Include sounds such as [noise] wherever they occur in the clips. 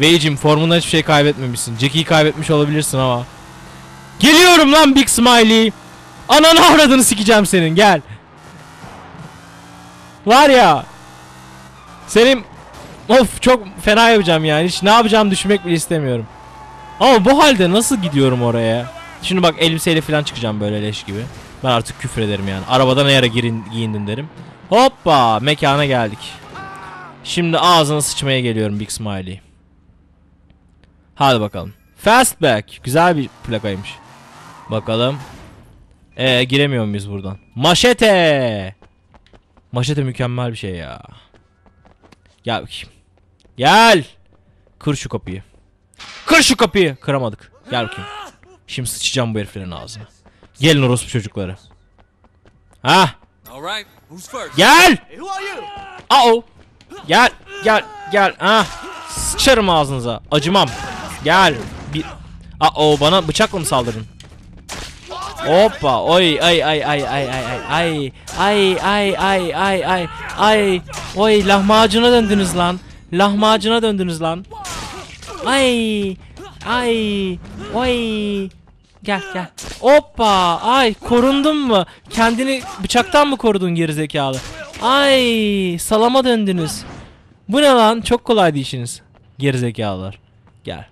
Veycim formundan hiçbir şey kaybetmemişsin. Jackie'yi kaybetmiş olabilirsin ama. Geliyorum lan Big Smiley. Ananı avradını sikeceğim senin gel. Var ya. Senin of çok fena yapacağım yani. Hiç ne yapacağımı düşünmek bile istemiyorum. Ama bu halde nasıl gidiyorum oraya? Şimdi bak elbiseyle falan çıkacağım böyle leş gibi. Ben artık küfür ederim yani. Arabadan ne yere girin, giyindin derim. Hoppa mekana geldik. Şimdi ağzına sıçmaya geliyorum Big Smiley. Hadi bakalım. Fastback. Güzel bir plakaymış. Bakalım. Ee giremiyor muyuz buradan? Maşete. Maşete mükemmel bir şey ya. Gel bakayım. Gel. Kır şu kapıyı. Kır şu kapıyı. Kıramadık. Gel bakayım. Şimdi sıçacağım bu heriflerin ağzına. Gelin orospu çocukları. Ha? Gel. Ao. Gel. Gel. Gel. Ha. Sıçarım ağzınıza. Acımam. Gel. Bir. Ao bana bıçakla mı saldırdın? Hoppa. Oy ay ay ay ay ay ay ay ay ay ay ay ay ay oy lahmacuna döndünüz lan. Lahmacuna döndünüz lan. Ay ay oy Gel gel. Hoppa. Ay korundun mu? Kendini bıçaktan mı korudun gerizekalı? Ay salama döndünüz. Bu ne lan? Çok kolaydı işiniz. Gerizekalılar. Gel.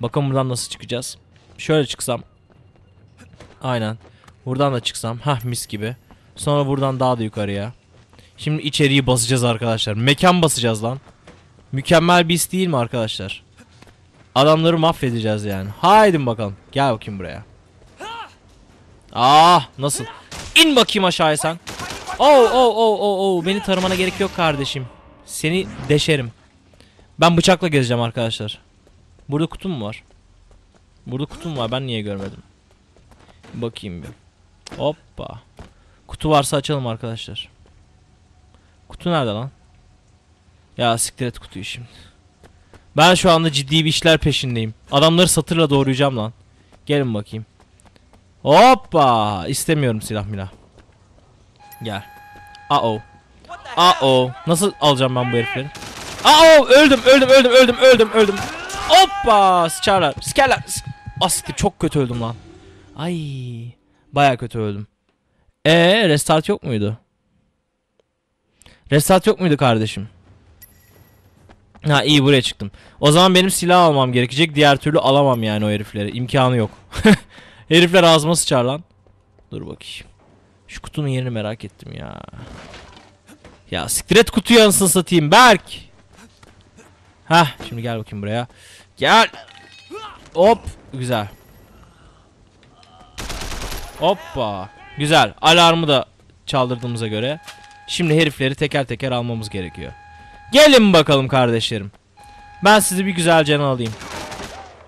Bakın buradan nasıl çıkacağız. Şöyle çıksam. Aynen. Buradan da çıksam. Hah mis gibi. Sonra buradan daha da yukarıya. Şimdi içeriği basacağız arkadaşlar. Mekan basacağız lan. Mükemmel bir his değil mi arkadaşlar? Adamları mahvedeceğiz yani. Haydi bakalım. Gel bakayım buraya. Ah nasıl? İn bakayım aşağıya sen. Oh oh oh oh oh beni taramana gerek yok kardeşim. Seni deşerim. Ben bıçakla gezeceğim arkadaşlar. Burada kutum var? Burada kutum var. Ben niye görmedim? Bakayım bir. Hoppa. Kutu varsa açalım arkadaşlar. Kutu nerede lan? Ya siktir et kutuyu şimdi. Ben şu anda ciddi bir işler peşindeyim. Adamları satırla doğrayacağım lan. Gelin bakayım. Hoppa! İstemiyorum silah milah. Gel. Uh-oh. Uh-oh. Nasıl alacağım ben bu herifleri? Uh-oh! Öldüm, öldüm, öldüm, öldüm, öldüm, öldüm. Hoppa! Sıçarlar. Sikerler. S- Asiktir çok kötü öldüm lan. Ay. Baya kötü öldüm. Ee, restart yok muydu? Restart yok muydu kardeşim? Ha iyi buraya çıktım. O zaman benim silah almam gerekecek. Diğer türlü alamam yani o herifleri. İmkanı yok. [laughs] Herifler ağzıma sıçar lan. Dur bakayım. Şu kutunun yerini merak ettim ya. Ya siktir et kutuyu anasını satayım Berk. Hah şimdi gel bakayım buraya. Gel. Hop. Güzel. Hoppa. Güzel. Alarmı da çaldırdığımıza göre. Şimdi herifleri teker teker almamız gerekiyor. Gelin bakalım kardeşlerim. Ben sizi bir güzelce alayım.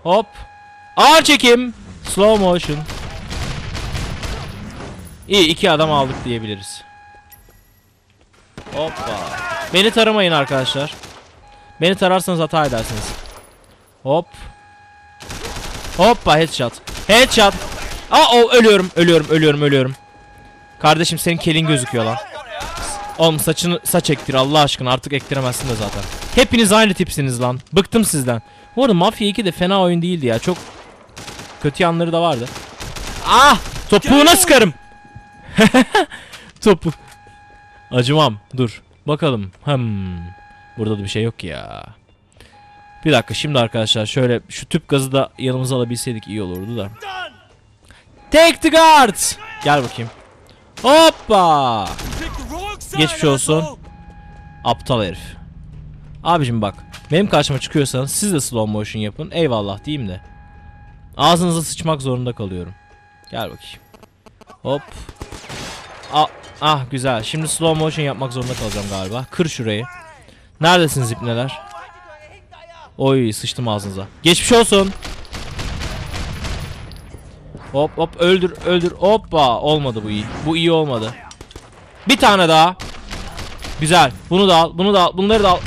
Hop. Ağır çekim. Slow motion. İyi iki adam aldık diyebiliriz. Hoppa. Beni taramayın arkadaşlar. Beni tararsanız hata edersiniz. Hop. Hoppa headshot. Headshot. Aa o ölüyorum ölüyorum ölüyorum ölüyorum. Kardeşim senin kelin gözüküyor lan. Oğlum saçını saç ektir Allah aşkına artık ektiremezsin de zaten. Hepiniz aynı tipsiniz lan. Bıktım sizden. Bu arada Mafya 2 de fena oyun değildi ya. Çok kötü yanları da vardı. Ah! Topuğuna sıkarım. [laughs] Topu. Acımam. Dur. Bakalım. Hmm. Burada da bir şey yok ya. Bir dakika şimdi arkadaşlar şöyle şu tüp gazı da yanımıza alabilseydik iyi olurdu da. Take the guards. Gel bakayım. Hoppa. Geçmiş olsun. Aptal herif. Abicim bak. Benim karşıma çıkıyorsanız siz de slow motion yapın. Eyvallah diyeyim de. Ağzınıza sıçmak zorunda kalıyorum. Gel bakayım. Hop. Ah, ah güzel. Şimdi slow motion yapmak zorunda kalacağım galiba. Kır şurayı. Neredesiniz ipneler? Oy sıçtım ağzınıza. Geçmiş olsun. Hop hop öldür öldür. Hoppa olmadı bu iyi. Bu iyi olmadı. Bir tane daha. Güzel. Bunu da al. Bunu da al. Bunları da al.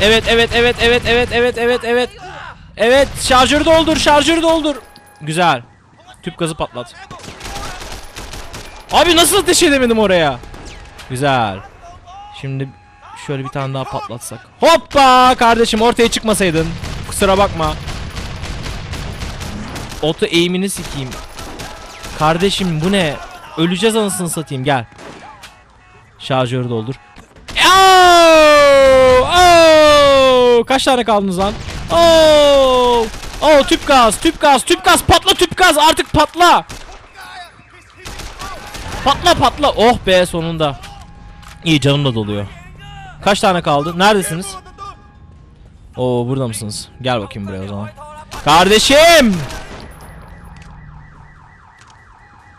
Evet evet evet evet evet evet evet evet. Evet şarjörü doldur şarjörü doldur. Güzel. Tüp gazı patlat. Abi nasıl ateş edemedim oraya? Güzel. Şimdi şöyle bir tane daha patlatsak. Hoppa kardeşim ortaya çıkmasaydın. kusura bakma. Oto eğimini sikeyim. Kardeşim bu ne? Öleceğiz anasını satayım gel. Şarjörü doldur. Oo! Oo! Kaç tane kaldınız lan? Oo! Oo tüp gaz, tüp gaz, tüp gaz, patla tüp gaz artık patla. Patla patla. Oh be sonunda. İyi canım da doluyor. Kaç tane kaldı? Neredesiniz? Oo burada mısınız? Gel bakayım buraya o zaman. Kardeşim!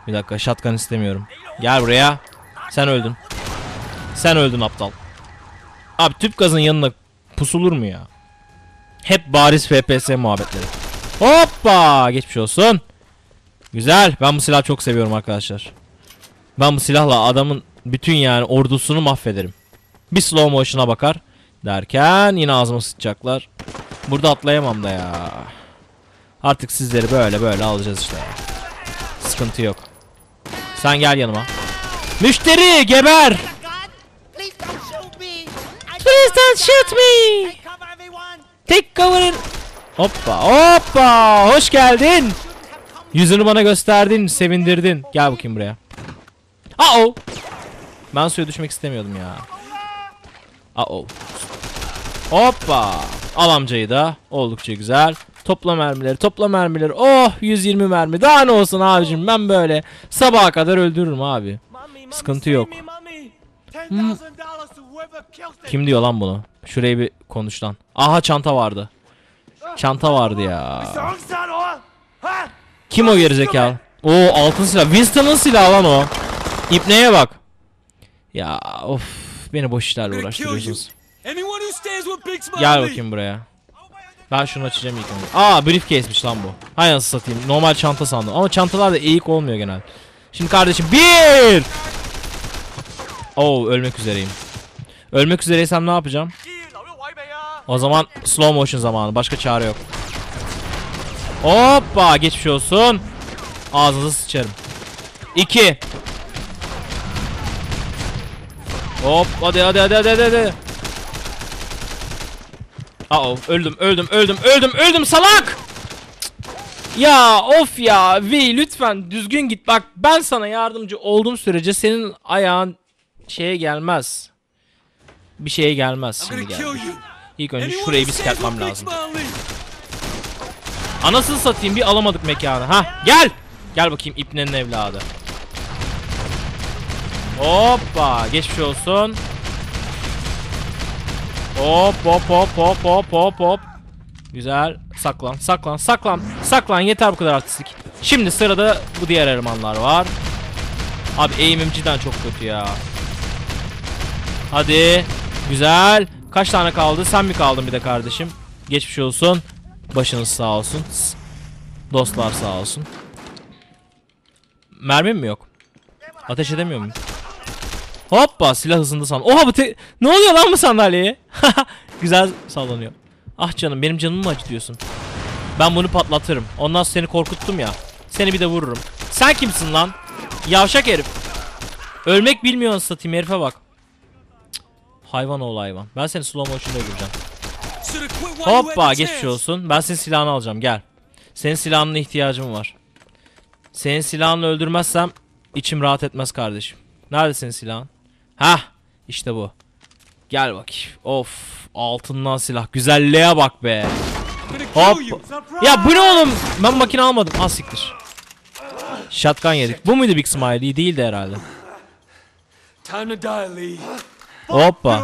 Bir dakika shotgun istemiyorum. Gel buraya. Sen öldün. Sen öldün aptal. Abi tüp gazın yanına pusulur mu ya? Hep bariz FPS muhabbetleri. Hoppa! Geçmiş olsun. Güzel. Ben bu silahı çok seviyorum arkadaşlar. Ben bu silahla adamın bütün yani ordusunu mahvederim. Bir slow motion'a bakar derken yine ağzıma sıçacaklar. Burada atlayamam da ya. Artık sizleri böyle böyle alacağız işte. Sıkıntı yok. Sen gel yanıma. Müşteri geber. Please don't shoot me. Take cover. Hoppa hoppa. Hoş geldin. Yüzünü bana gösterdin, sevindirdin. Gel bakayım buraya. Aa -oh. Ben suya düşmek istemiyordum ya. Aa -oh. Hoppa. Al amcayı da. Oldukça güzel. Topla mermileri, topla mermileri. Oh 120 mermi. Daha ne olsun abicim ben böyle sabaha kadar öldürürüm abi. Sıkıntı yok. Kim diyor lan bunu? Şuraya bir konuş lan. Aha çanta vardı. Çanta vardı ya. Kim o gerizekalı? Oo altın silah. Winston'ın silahı lan o. İpneye bak. Ya of beni boş işlerle uğraştırıyorsunuz. Gel bakayım buraya. Ben şunu açacağım ilk önce. Aa briefcase'miş lan bu. Hay nasıl satayım. Normal çanta sandım. Ama çantalar da eğik olmuyor genel. Şimdi kardeşim bir. Oo ölmek üzereyim. Ölmek üzereysem ne yapacağım? O zaman slow motion zamanı. Başka çare yok. Hoppa geçmiş olsun. Ağzınıza sıçarım. 2 Hop hadi hadi hadi hadi hadi. Aa öldüm öldüm öldüm öldüm öldüm salak. Ya of ya V lütfen düzgün git bak ben sana yardımcı olduğum sürece senin ayağın şeye gelmez. Bir şeye gelmez I'm şimdi you. İlk önce şurayı bir Big lazım. Anasını satayım bir alamadık mekanı. Ha gel. Gel bakayım İbne'nin evladı. Hoppa geçmiş olsun. Hop hop hop hop hop hop hop. Güzel. Saklan saklan saklan. Saklan yeter bu kadar artistlik. Şimdi sırada bu diğer elemanlar var. Abi eğimim cidden çok kötü ya. Hadi. Güzel. Kaç tane kaldı? Sen mi kaldın bir de kardeşim? Geçmiş olsun. Başınız sağ olsun. Dostlar sağ olsun. Mermim mi yok? Ateş edemiyor muyum? Hoppa silah hızında san. Oha bu te- Ne oluyor lan bu sandalyeye? [laughs] Güzel sallanıyor. Ah canım benim canımı mı acıtıyorsun? Ben bunu patlatırım. Ondan sonra seni korkuttum ya. Seni bir de vururum. Sen kimsin lan? Yavşak herif. Ölmek bilmiyorsun satayım herife bak. Hayvan oğlu hayvan. Ben seni slow motion'da had Hoppa geçmiş olsun. Ben senin silahını alacağım gel. Senin silahına ihtiyacım var. Senin silahını öldürmezsem içim rahat etmez kardeşim. Nerede senin silahın? Hah işte bu. Gel bakayım. Of altından silah. Güzelliğe bak be. Hop. Ya bu ne oğlum? Ben makine almadım. Az siktir. Shotgun yedik. Bu muydu Big Smiley? Değildi herhalde. Hoppa.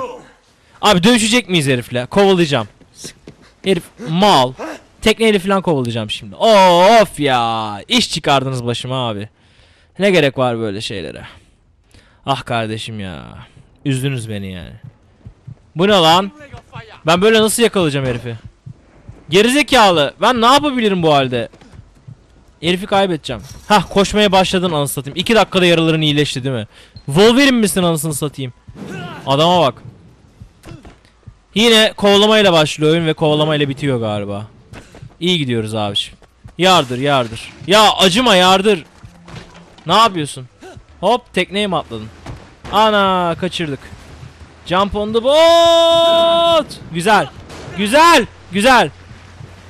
Abi dövüşecek miyiz herifle? Kovalayacağım. Herif mal. Tekneyle falan kovalayacağım şimdi. Of ya. İş çıkardınız başıma abi. Ne gerek var böyle şeylere? Ah kardeşim ya. Üzdünüz beni yani. Bu ne lan? Ben böyle nasıl yakalayacağım herifi? Gerizekalı. Ben ne yapabilirim bu halde? Herifi kaybedeceğim. Hah koşmaya başladın anasını satayım. 2 dakikada yaraların iyileşti değil mi? Wolverine misin anasını satayım? Adama bak. Yine kovalamayla başlıyor oyun ve kovalamayla bitiyor galiba. İyi gidiyoruz abi. Yardır yardır. Ya acıma yardır. Ne yapıyorsun? Hop tekneye mi atladın? Ana kaçırdık. Jump on the boat. Güzel. Güzel. Güzel.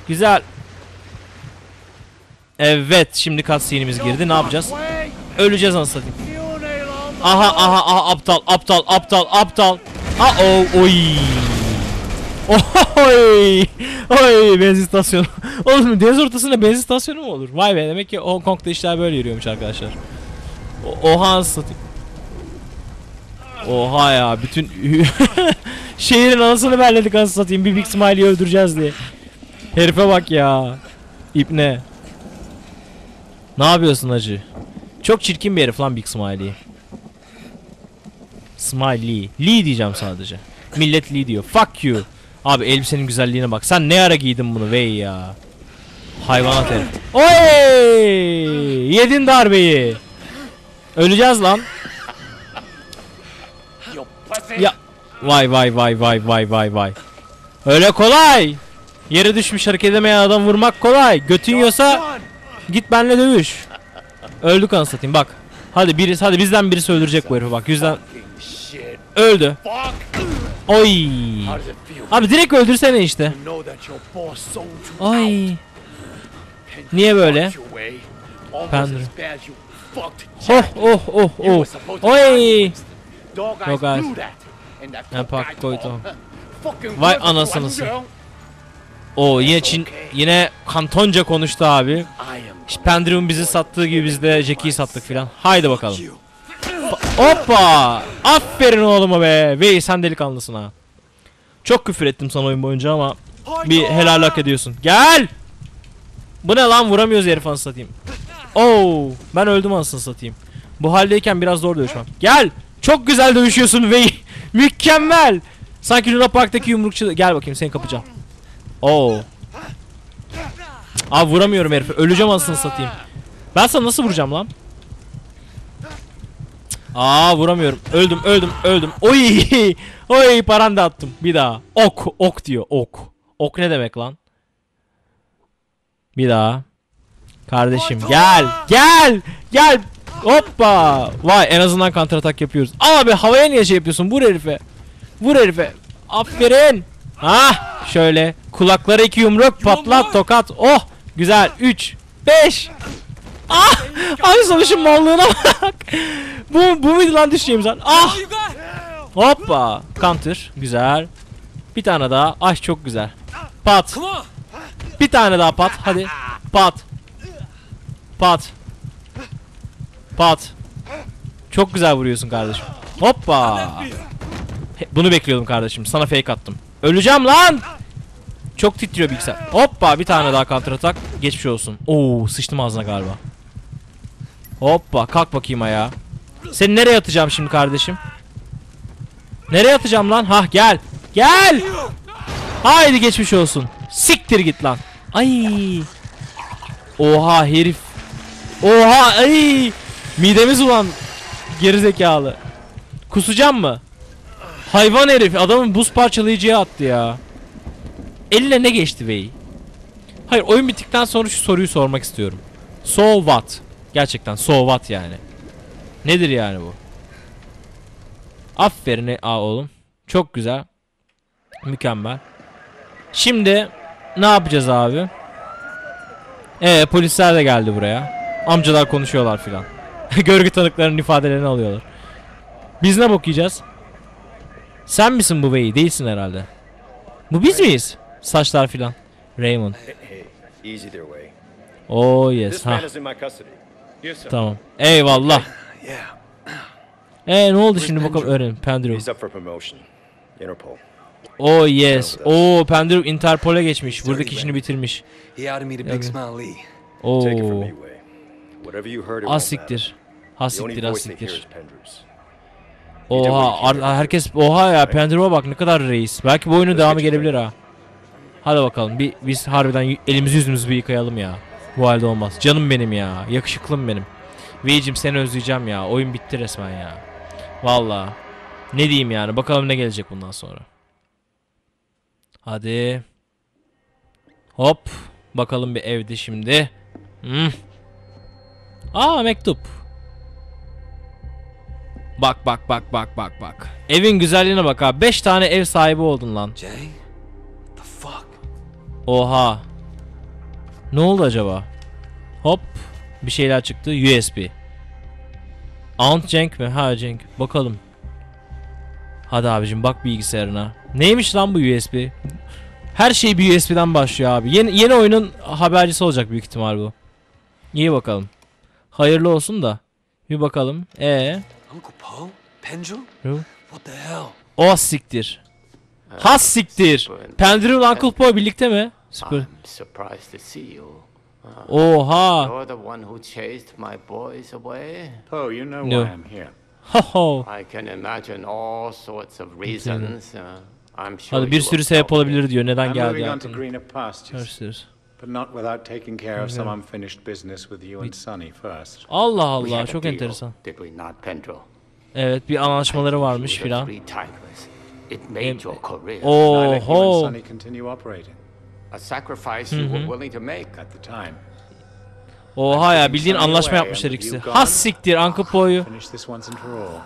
Güzel. Evet şimdi cutscene'imiz girdi. Ne yapacağız? Öleceğiz anasını. Aha aha aha aptal aptal aptal aptal. Aa oh oy. Oy! Oy benzin istasyonu. Oğlum deniz ortasında benzin istasyonu mu olur? Vay be demek ki Hong Kong'da işler böyle yürüyormuş arkadaşlar. Oha satayım. Oha ya bütün [laughs] şehrin anasını belledik anasını satayım bir Big Smiley'i öldüreceğiz diye. Herife bak ya. İpne. Ne yapıyorsun hacı? Çok çirkin bir herif lan Big Smiley. Smiley. Lee diyeceğim sadece. Millet Lee diyor. Fuck you. Abi elbisenin güzelliğine bak. Sen ne ara giydin bunu vey ya. Hayvanat herif. Oy! Yedin darbeyi. Öleceğiz lan. Ya vay vay vay vay vay vay vay. Öyle kolay. Yere düşmüş hareket edemeyen adam vurmak kolay. Götün yiyorsa git benle dövüş. Öldük anasını satayım bak. Hadi birisi hadi bizden birisi öldürecek bu herifi bak. Yüzden öldü. Oy. Abi direkt öldürsene işte. and Niye böyle? fucked Oh oh oh oh. Oy. Dog eyes Dog eyes. knew that. And that Ne fuck pak guy koydu. Vay good for anasını you, satayım. girl. O yine Çin yine kantonca konuştu abi. Pendrium bizi sattığı gibi biz de Jackie'yi sattık filan. Haydi bakalım. Hoppa! Aferin oğluma be. Vey sen delikanlısın ha. Çok küfür ettim sana oyun boyunca ama bir helal hak ediyorsun. Gel! Bu ne lan vuramıyoruz herif anasını satayım. Oo, ben öldüm anasını satayım. Bu haldeyken biraz zor dövüşmem. Gel! Çok güzel dövüşüyorsun Vey. [laughs] Mükemmel. Sanki Luna Park'taki yumrukçu. Gel bakayım seni kapacağım. Oo. Abi vuramıyorum herife. Öleceğim anasını satayım. Ben sana nasıl vuracağım lan? Aa vuramıyorum. Öldüm, öldüm, öldüm. Oy! [laughs] Oy paran da attım. Bir daha. Ok, ok diyor. Ok. Ok ne demek lan? Bir daha. Kardeşim gel. Gel. Gel. Hoppa. Vay en azından counter atak yapıyoruz. Abi havaya niye şey yapıyorsun? Vur herife. Vur herife. Aferin. Ah şöyle kulaklara iki yumruk patlat tokat. Oh güzel 3 5 Ah abi sonuçun mallığına bak. bu bu muydu lan düşeceğimiz an? Ah hoppa counter güzel. Bir tane daha. Ay çok güzel. Pat. Bir tane daha pat. Hadi. Pat. Pat. Pat. Çok güzel vuruyorsun kardeşim. Hoppa. Bunu bekliyordum kardeşim. Sana fake attım. Öleceğim lan. Çok titriyor bilgisayar. Hoppa bir tane daha counter atak. Geçmiş olsun. Oo sıçtım ağzına galiba. Hoppa kalk bakayım ayağa. Seni nereye atacağım şimdi kardeşim? Nereye atacağım lan? Hah gel. Gel. Haydi geçmiş olsun. Siktir git lan. Ay. Oha herif. Oha ay. Midemiz ulan. Gerizekalı. Kusacağım mı? Hayvan herif adamın buz parçalayıcıya attı ya. Eline ne geçti bey? Hayır oyun bittikten sonra şu soruyu sormak istiyorum. So what? Gerçekten so what yani? Nedir yani bu? Aferin a oğlum. Çok güzel. Mükemmel. Şimdi ne yapacağız abi? Ee polisler de geldi buraya. Amcalar konuşuyorlar filan. [laughs] Görgü tanıklarının ifadelerini alıyorlar. Biz ne bok yiyeceğiz? Sen misin bu bey? Değilsin herhalde. Bu biz miyiz? Saçlar filan. Raymond. Oh yes. Ha tamam. Eyvallah. Yeah. Ee ne oldu şimdi bakalım öğrenin. Interpol. Oh yes. Oo Pendrew Interpol'e geçmiş. Buradaki işini bitirmiş. He outed me to Big Smile Lee. Take it from Oo. me, Way. Whatever you heard, it Az won't matter. siktir. Ha The only siktir, az voice they hear is siktir. Pendrew's. Oha herkes oha ya Pendrew'a bak ne kadar reis. Belki bu oyunun devamı gelebilir ha. Hadi bakalım bir biz harbiden elimizi yüzümüzü bir yıkayalım ya. Bu halde olmaz. Canım benim ya. Yakışıklım benim. Veycim seni özleyeceğim ya. Oyun bitti resmen ya. Valla. Ne diyeyim yani. Bakalım ne gelecek bundan sonra. Hadi. Hop. Bakalım bir evde şimdi. Hmm. Aa mektup. Bak bak bak bak bak bak. Evin güzelliğine bak abi. 5 tane ev sahibi oldun lan. Jay? The fuck? Oha. Ne oldu acaba? Hop. Bir şeyler çıktı. USB. Aunt Cenk mi? Ha Cenk. Bakalım. Hadi abicim bak bilgisayarına. Neymiş lan bu USB? Her şey bir USB'den başlıyor abi. Yeni, yeni oyunun habercisi olacak büyük ihtimal bu. İyi bakalım. Hayırlı olsun da. Bir bakalım. E hell? O siktir. Has siktir. Pendrew ile Uncle Poe birlikte mi? Süper. I'm surprised to see you. Oha. You're the one who chased my boys away? Poe, you know No. why I'm here. Ho ho. I can imagine all sorts of reasons. Uh, I'm sure Hadi bir sürü sebep olabilir diyor. Neden geldi moving but not without taking care of some unfinished business with you and Sonny first. Allah Allah çok enteresan. Did we not, Pendrell? Evet bir anlaşmaları varmış filan. It made your career. Oho. Sonny continue operating A sacrifice you were willing to make. at the time. Oha ya bildiğin anlaşma yapmışlar ikisi. Has siktir Uncle for all.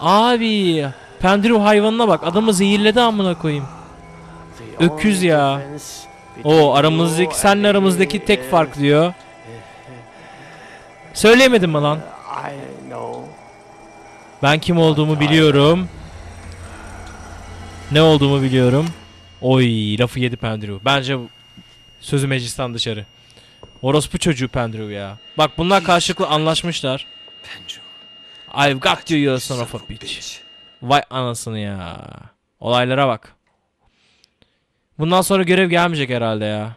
Abi Pendrew hayvanına bak adamı zehirledi amına koyayım. Öküz ya. O aramızdaki senle aramızdaki tek fark diyor. Söyleyemedim mi lan? Ben kim olduğumu biliyorum. Ne olduğumu biliyorum. Oy lafı yedi Pendrew. Bence sözü meclisten dışarı. Orospu çocuğu Pendrew ya. Bak bunlar karşılıklı anlaşmışlar. I've got you you Son of a bitch. Vay anasını ya. Olaylara bak. Bundan sonra görev gelmeyecek herhalde ya.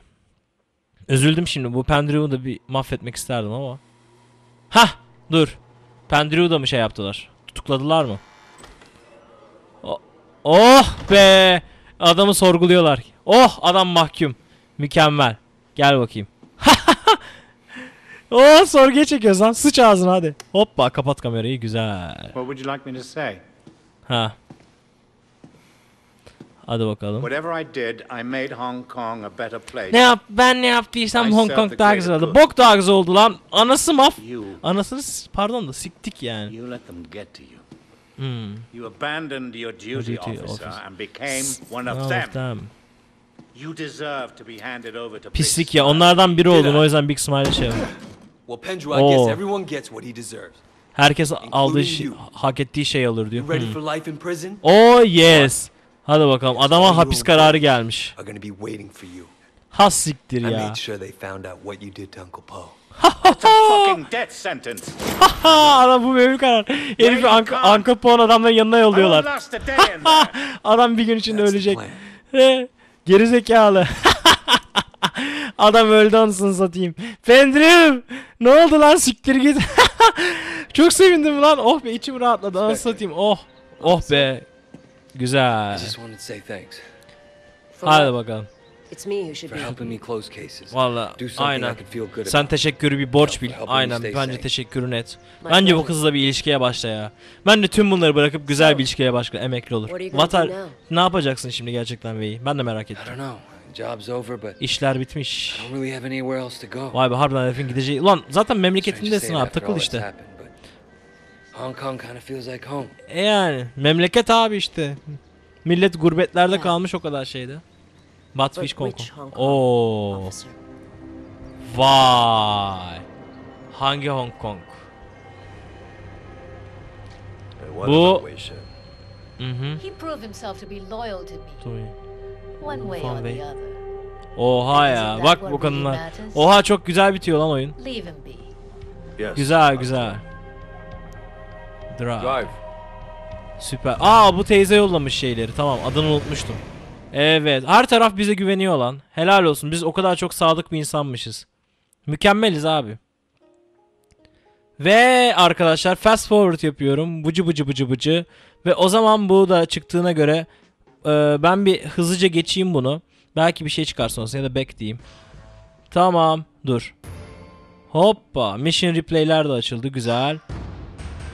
Üzüldüm şimdi. Bu Pendrew'u da bir mahvetmek isterdim ama. Hah dur. Pendrew'u da mı şey yaptılar? Tutukladılar mı? Oh be. Adamı sorguluyorlar. Oh adam mahkum. Mükemmel. Gel bakayım. [laughs] oh sorguya çekiyoruz lan. Sıç ağzına hadi. Hoppa kapat kamerayı güzel. What would you like me to say? Ha. Hadi bakalım. Whatever I did, I made Hong Kong a better place. Ne yap ben ne yaptıysam I Hong Kong daha güzel oldu. Bok daha güzel oldu lan. Anası maf. Anasını pardon da siktik yani. you let them get to you. Hmm. You abandoned your duty, duty officer, officer. and became one of them. of them. You deserve to be handed over to Pislik ya. Onlardan biri oldun. O yüzden Big Smile şey var. [gasps] Well, Pendrew, I guess everyone gets what he deserves. Herkes aldığı şey, hak ettiği şey alır diyor. Hmm. for life in prison? Oh yes. Hadi bakalım. Adama hapis kararı gelmiş. Has siktir ya. made sure they found out what you did to Uncle Poe. It's a fucking death sentence. Ha adam bu benim karar. Herifi Uncle, Uncle Poe'nun adamların yanına yolluyorlar. Adam bir gün içinde ölecek. Geri zekalı. [laughs] Adam öldü anasını satayım. Pendrim! Ne oldu lan siktir git. [laughs] Çok sevindim lan. Oh be içim rahatladı anasını satayım. Oh. Oh be. Güzel. I just wanted to say thanks Hadi bakalım. It's me who should for be. helping me close cases. Valla Do something I aynen. could feel good Sen about. teşekkürü bir borç bil. Helping me Aynen. Bence sane. teşekkürün et. Bence bu kızla bir ilişkiye başla ya. Ben de tüm bunları bırakıp güzel bir ilişkiye başla. Emekli olur. Vatar ne yapacaksın şimdi gerçekten Bey? Ben de merak I ettim. don't know. Job's over, but İşler bitmiş. Vay be harbiden herifin gideceği. Ulan zaten memleketindesin abi takıl işte. Hong Kong kind of feels like home. E yani memleket abi işte. Millet gurbetlerde kalmış o kadar şeyde. Batfish But Kong which Kong. Hong Kong Oo. officer? Vay. Hangi Hong Kong? Bu-. Hı hı. He proved himself to be loyal to me, Tabii. one way Fan or Bey. the other. Oha ya. Bak bu kadınlar. Oha çok güzel bitiyor lan oyun. Leave him be. Yes. Güzel güzel. Drive. Drive. Süper. Aa bu teyze yollamış şeyleri. Tamam adını unutmuştum. Evet. Her taraf bize güveniyor lan. Helal olsun. Biz o kadar çok sadık bir insanmışız. Mükemmeliz abi. Ve arkadaşlar fast forward yapıyorum. Bıcı bıcı bıcı bıcı. Ve o zaman bu da çıktığına göre e, ben bir hızlıca geçeyim bunu. Belki bir şey çıkar sonrasında ya da back diyeyim. Tamam. Dur. Hoppa. Mission replay'ler de açıldı. Güzel.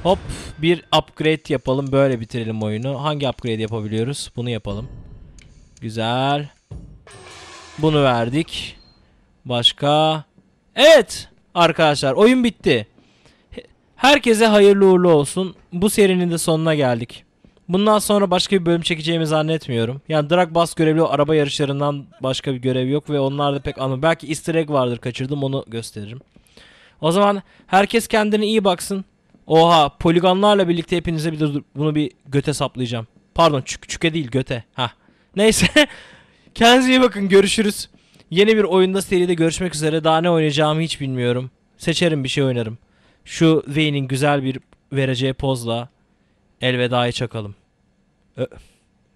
Hop bir upgrade yapalım. Böyle bitirelim oyunu. Hangi upgrade yapabiliyoruz? Bunu yapalım. Güzel. Bunu verdik. Başka. Evet. Arkadaşlar oyun bitti. He- Herkese hayırlı uğurlu olsun. Bu serinin de sonuna geldik. Bundan sonra başka bir bölüm çekeceğimi zannetmiyorum. Yani drag bus görevli araba yarışlarından başka bir görev yok ve onlar da pek anlamı. Belki easter egg vardır kaçırdım onu gösteririm. O zaman herkes kendine iyi baksın. Oha poligonlarla birlikte hepinize bir de bunu bir göte saplayacağım. Pardon çük çüke değil göte. Ha. Neyse. [laughs] Kendinize iyi bakın görüşürüz. Yeni bir oyunda seride görüşmek üzere. Daha ne oynayacağımı hiç bilmiyorum. Seçerim bir şey oynarım. Şu Vayne'in güzel bir vereceği pozla elvedayı çakalım.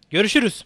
Görüşürüz.